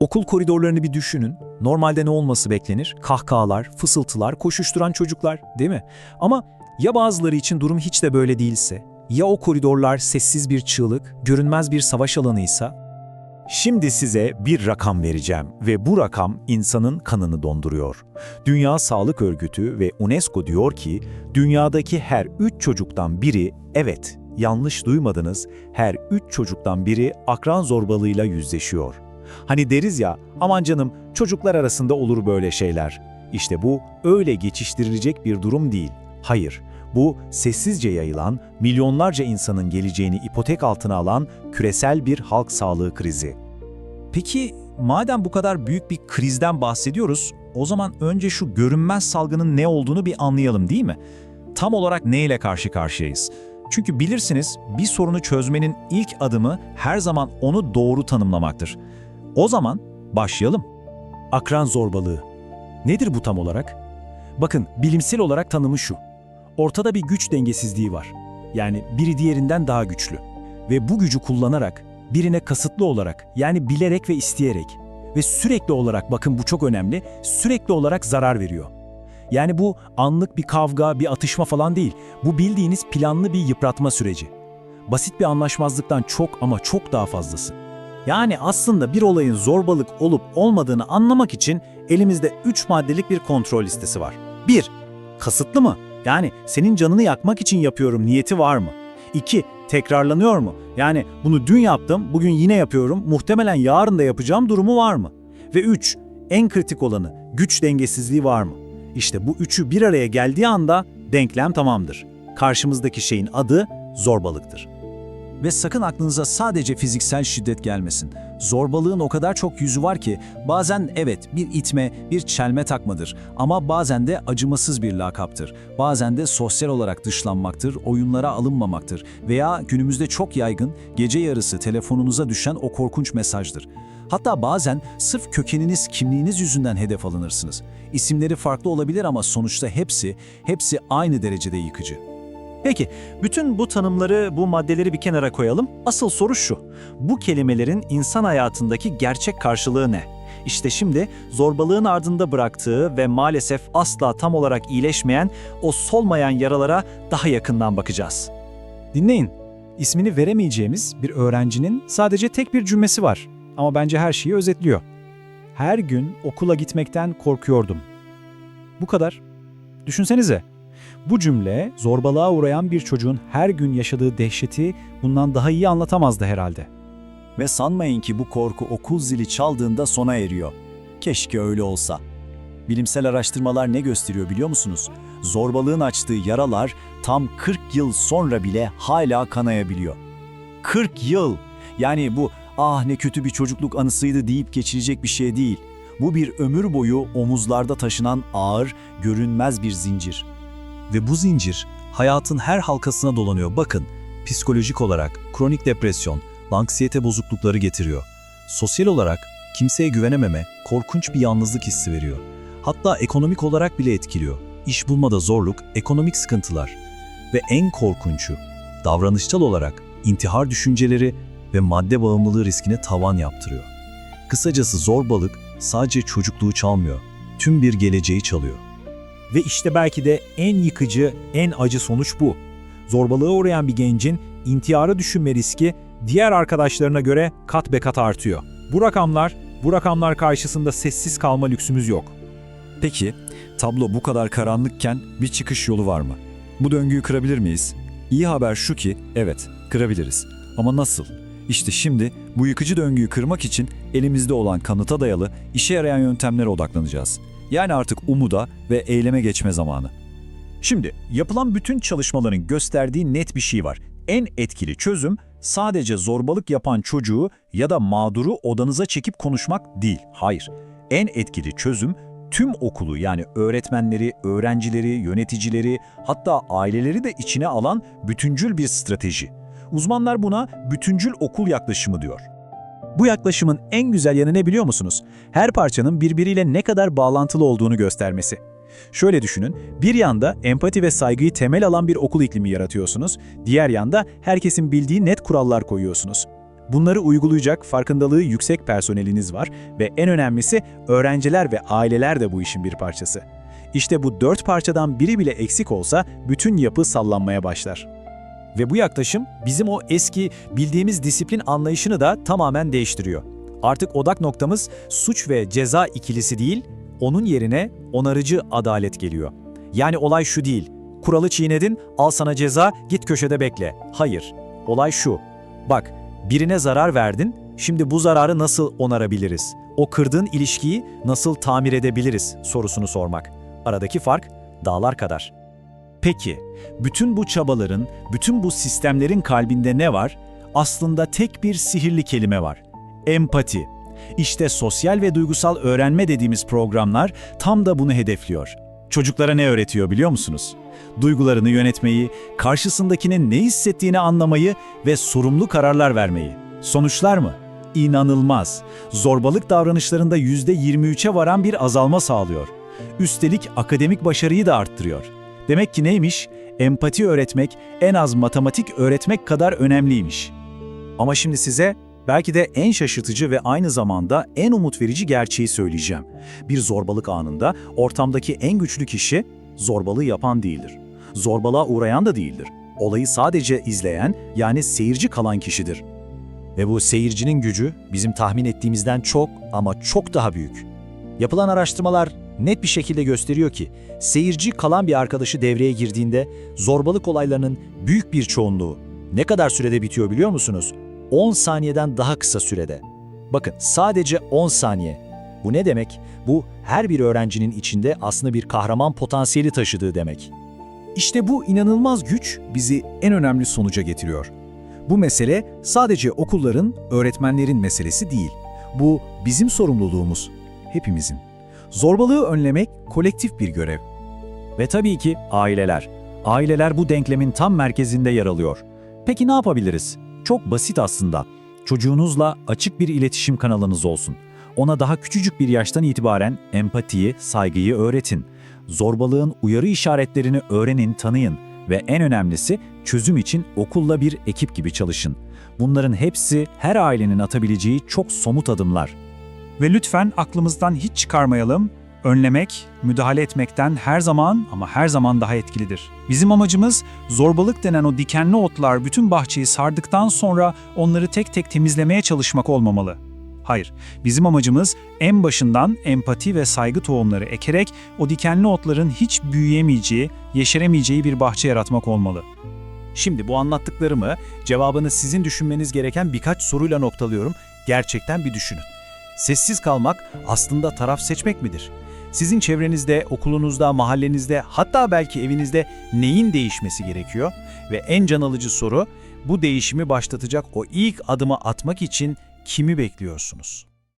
Okul koridorlarını bir düşünün. Normalde ne olması beklenir? Kahkahalar, fısıltılar, koşuşturan çocuklar, değil mi? Ama ya bazıları için durum hiç de böyle değilse? Ya o koridorlar sessiz bir çığlık, görünmez bir savaş alanıysa? Şimdi size bir rakam vereceğim ve bu rakam insanın kanını donduruyor. Dünya Sağlık Örgütü ve UNESCO diyor ki, dünyadaki her 3 çocuktan biri, evet yanlış duymadınız, her 3 çocuktan biri akran zorbalığıyla yüzleşiyor. Hani deriz ya, aman canım çocuklar arasında olur böyle şeyler. İşte bu öyle geçiştirilecek bir durum değil. Hayır, bu sessizce yayılan, milyonlarca insanın geleceğini ipotek altına alan küresel bir halk sağlığı krizi. Peki madem bu kadar büyük bir krizden bahsediyoruz, o zaman önce şu görünmez salgının ne olduğunu bir anlayalım değil mi? Tam olarak ne ile karşı karşıyayız? Çünkü bilirsiniz bir sorunu çözmenin ilk adımı her zaman onu doğru tanımlamaktır. O zaman başlayalım. Akran zorbalığı. Nedir bu tam olarak? Bakın, bilimsel olarak tanımı şu. Ortada bir güç dengesizliği var. Yani biri diğerinden daha güçlü. Ve bu gücü kullanarak, birine kasıtlı olarak, yani bilerek ve isteyerek ve sürekli olarak, bakın bu çok önemli, sürekli olarak zarar veriyor. Yani bu anlık bir kavga, bir atışma falan değil. Bu bildiğiniz planlı bir yıpratma süreci. Basit bir anlaşmazlıktan çok ama çok daha fazlası. Yani aslında bir olayın zorbalık olup olmadığını anlamak için elimizde 3 maddelik bir kontrol listesi var. 1. Kasıtlı mı? Yani senin canını yakmak için yapıyorum niyeti var mı? 2. Tekrarlanıyor mu? Yani bunu dün yaptım, bugün yine yapıyorum, muhtemelen yarın da yapacağım durumu var mı? Ve 3. En kritik olanı, güç dengesizliği var mı? İşte bu üçü bir araya geldiği anda denklem tamamdır. Karşımızdaki şeyin adı zorbalıktır. Ve sakın aklınıza sadece fiziksel şiddet gelmesin. Zorbalığın o kadar çok yüzü var ki bazen evet bir itme, bir çelme takmadır ama bazen de acımasız bir lakaptır. Bazen de sosyal olarak dışlanmaktır, oyunlara alınmamaktır veya günümüzde çok yaygın gece yarısı telefonunuza düşen o korkunç mesajdır. Hatta bazen sırf kökeniniz, kimliğiniz yüzünden hedef alınırsınız. İsimleri farklı olabilir ama sonuçta hepsi, hepsi aynı derecede yıkıcı. Peki, bütün bu tanımları, bu maddeleri bir kenara koyalım. Asıl soru şu. Bu kelimelerin insan hayatındaki gerçek karşılığı ne? İşte şimdi zorbalığın ardında bıraktığı ve maalesef asla tam olarak iyileşmeyen o solmayan yaralara daha yakından bakacağız. Dinleyin. İsmini veremeyeceğimiz bir öğrencinin sadece tek bir cümlesi var. Ama bence her şeyi özetliyor. Her gün okula gitmekten korkuyordum. Bu kadar. Düşünsenize. Bu cümle zorbalığa uğrayan bir çocuğun her gün yaşadığı dehşeti bundan daha iyi anlatamazdı herhalde. Ve sanmayın ki bu korku okul zili çaldığında sona eriyor. Keşke öyle olsa. Bilimsel araştırmalar ne gösteriyor biliyor musunuz? Zorbalığın açtığı yaralar tam 40 yıl sonra bile hala kanayabiliyor. 40 yıl! Yani bu ah ne kötü bir çocukluk anısıydı deyip geçilecek bir şey değil. Bu bir ömür boyu omuzlarda taşınan ağır, görünmez bir zincir. Ve bu zincir hayatın her halkasına dolanıyor. Bakın, psikolojik olarak kronik depresyon, anksiyete bozuklukları getiriyor. Sosyal olarak kimseye güvenememe, korkunç bir yalnızlık hissi veriyor. Hatta ekonomik olarak bile etkiliyor. İş bulmada zorluk, ekonomik sıkıntılar. Ve en korkunçu, davranışsal olarak intihar düşünceleri ve madde bağımlılığı riskine tavan yaptırıyor. Kısacası zorbalık sadece çocukluğu çalmıyor, tüm bir geleceği çalıyor. Ve işte belki de en yıkıcı, en acı sonuç bu. Zorbalığa uğrayan bir gencin intiharı düşünme riski diğer arkadaşlarına göre kat be kat artıyor. Bu rakamlar, bu rakamlar karşısında sessiz kalma lüksümüz yok. Peki, tablo bu kadar karanlıkken bir çıkış yolu var mı? Bu döngüyü kırabilir miyiz? İyi haber şu ki, evet, kırabiliriz. Ama nasıl? İşte şimdi bu yıkıcı döngüyü kırmak için elimizde olan kanıta dayalı, işe yarayan yöntemlere odaklanacağız. Yani artık umuda ve eyleme geçme zamanı. Şimdi yapılan bütün çalışmaların gösterdiği net bir şey var. En etkili çözüm sadece zorbalık yapan çocuğu ya da mağduru odanıza çekip konuşmak değil. Hayır. En etkili çözüm tüm okulu yani öğretmenleri, öğrencileri, yöneticileri hatta aileleri de içine alan bütüncül bir strateji. Uzmanlar buna bütüncül okul yaklaşımı diyor. Bu yaklaşımın en güzel yanı ne biliyor musunuz? Her parçanın birbiriyle ne kadar bağlantılı olduğunu göstermesi. Şöyle düşünün, bir yanda empati ve saygıyı temel alan bir okul iklimi yaratıyorsunuz, diğer yanda herkesin bildiği net kurallar koyuyorsunuz. Bunları uygulayacak farkındalığı yüksek personeliniz var ve en önemlisi öğrenciler ve aileler de bu işin bir parçası. İşte bu dört parçadan biri bile eksik olsa bütün yapı sallanmaya başlar. Ve bu yaklaşım bizim o eski bildiğimiz disiplin anlayışını da tamamen değiştiriyor. Artık odak noktamız suç ve ceza ikilisi değil, onun yerine onarıcı adalet geliyor. Yani olay şu değil, kuralı çiğnedin, al sana ceza, git köşede bekle. Hayır, olay şu. Bak, birine zarar verdin, şimdi bu zararı nasıl onarabiliriz? O kırdığın ilişkiyi nasıl tamir edebiliriz sorusunu sormak. Aradaki fark dağlar kadar. Peki, bütün bu çabaların, bütün bu sistemlerin kalbinde ne var? Aslında tek bir sihirli kelime var. Empati. İşte sosyal ve duygusal öğrenme dediğimiz programlar tam da bunu hedefliyor. Çocuklara ne öğretiyor biliyor musunuz? Duygularını yönetmeyi, karşısındakinin ne hissettiğini anlamayı ve sorumlu kararlar vermeyi. Sonuçlar mı? İnanılmaz. Zorbalık davranışlarında %23'e varan bir azalma sağlıyor. Üstelik akademik başarıyı da arttırıyor. Demek ki neymiş? Empati öğretmek en az matematik öğretmek kadar önemliymiş. Ama şimdi size belki de en şaşırtıcı ve aynı zamanda en umut verici gerçeği söyleyeceğim. Bir zorbalık anında ortamdaki en güçlü kişi zorbalığı yapan değildir. Zorbalığa uğrayan da değildir. Olayı sadece izleyen yani seyirci kalan kişidir. Ve bu seyircinin gücü bizim tahmin ettiğimizden çok ama çok daha büyük. Yapılan araştırmalar net bir şekilde gösteriyor ki seyirci kalan bir arkadaşı devreye girdiğinde zorbalık olaylarının büyük bir çoğunluğu ne kadar sürede bitiyor biliyor musunuz? 10 saniyeden daha kısa sürede. Bakın sadece 10 saniye. Bu ne demek? Bu her bir öğrencinin içinde aslında bir kahraman potansiyeli taşıdığı demek. İşte bu inanılmaz güç bizi en önemli sonuca getiriyor. Bu mesele sadece okulların, öğretmenlerin meselesi değil. Bu bizim sorumluluğumuz, hepimizin. Zorbalığı önlemek kolektif bir görev. Ve tabii ki aileler. Aileler bu denklemin tam merkezinde yer alıyor. Peki ne yapabiliriz? Çok basit aslında. Çocuğunuzla açık bir iletişim kanalınız olsun. Ona daha küçücük bir yaştan itibaren empatiyi, saygıyı öğretin. Zorbalığın uyarı işaretlerini öğrenin, tanıyın ve en önemlisi çözüm için okulla bir ekip gibi çalışın. Bunların hepsi her ailenin atabileceği çok somut adımlar. Ve lütfen aklımızdan hiç çıkarmayalım, önlemek, müdahale etmekten her zaman ama her zaman daha etkilidir. Bizim amacımız zorbalık denen o dikenli otlar bütün bahçeyi sardıktan sonra onları tek tek temizlemeye çalışmak olmamalı. Hayır, bizim amacımız en başından empati ve saygı tohumları ekerek o dikenli otların hiç büyüyemeyeceği, yeşeremeyeceği bir bahçe yaratmak olmalı. Şimdi bu anlattıklarımı cevabını sizin düşünmeniz gereken birkaç soruyla noktalıyorum. Gerçekten bir düşünün. Sessiz kalmak aslında taraf seçmek midir? Sizin çevrenizde, okulunuzda, mahallenizde, hatta belki evinizde neyin değişmesi gerekiyor? Ve en can alıcı soru, bu değişimi başlatacak o ilk adımı atmak için kimi bekliyorsunuz?